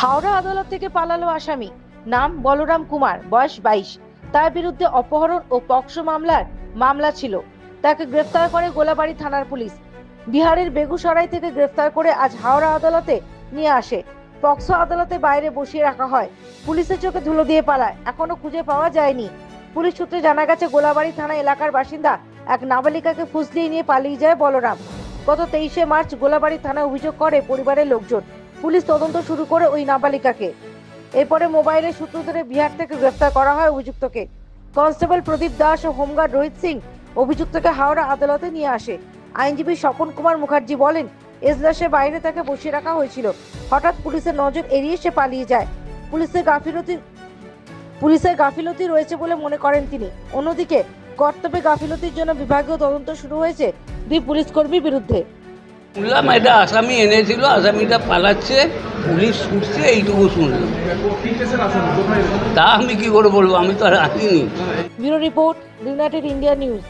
হাওড়া আদালত থেকে পালালো আসামি। নাম বলরাম কুমার, বয়স বাইশ। তার বিরুদ্ধে অপহরণ ও পক্সো মামলার মামলা ছিল। তাকে গ্রেফতার করে গোলাবাড়ি থানার পুলিশ। বিহারের বেগুসরাই থেকে গ্রেফতার করে আজ হাওড়া আদালতে নিয়ে আসে। পক্সো আদালতে বাইরে বসিয়ে রাখা হয়। পুলিশের চোখে ধুলো দিয়ে পালায়। এখনও খুঁজে পাওয়া যায়নি। পুলিশ সূত্রে জানা গেছে, গোলাবাড়ি থানা এলাকার বাসিন্দা এক নাবালিকাকে ফুসলিয়ে নিয়ে পালিয়ে যায় বলরাম। গত তেইশে মার্চ গোলাবাড়ি থানায় অভিযোগ করে পরিবারের লোকজন। পুলিশ তদন্ত শুরু করে ওই নাবালিকাকে। এরপরে মোবাইলের সূত্র ধরে বিহার থেকে গ্রেফতার করা হয় অভিযুক্তকে। কনস্টেবল প্রদীপ দাস ও হোমগার্ড রোহিত সিং অভিযুক্তকে হাওড়া আদালতে নিয়ে আসে। আইনজীবী স্বপন কুমার মুখার্জি বলেন, এজলাসের বাইরে তাকে বসিয়ে রাখা হয়েছিল। হঠাৎ পুলিশের নজর এড়িয়ে সে পালিয়ে যায়। পুলিশের গাফিলতি পুলিশের গাফিলতি রয়েছে বলে মনে করেন তিনি। অন্যদিকে কর্তব্যে গাফিলতির জন্য বিভাগীয় তদন্ত শুরু হয়েছে দুই পুলিশ কর্মীর বিরুদ্ধে। শুনলাম এটা আসামি এনেছিল, আসামিটা পালাচ্ছে, পুলিশ ছুটছে, এইটুকু শুনলাম। তা আমি কি করে বলব? আমি তো আর আসিনি। Bureau report, United India news.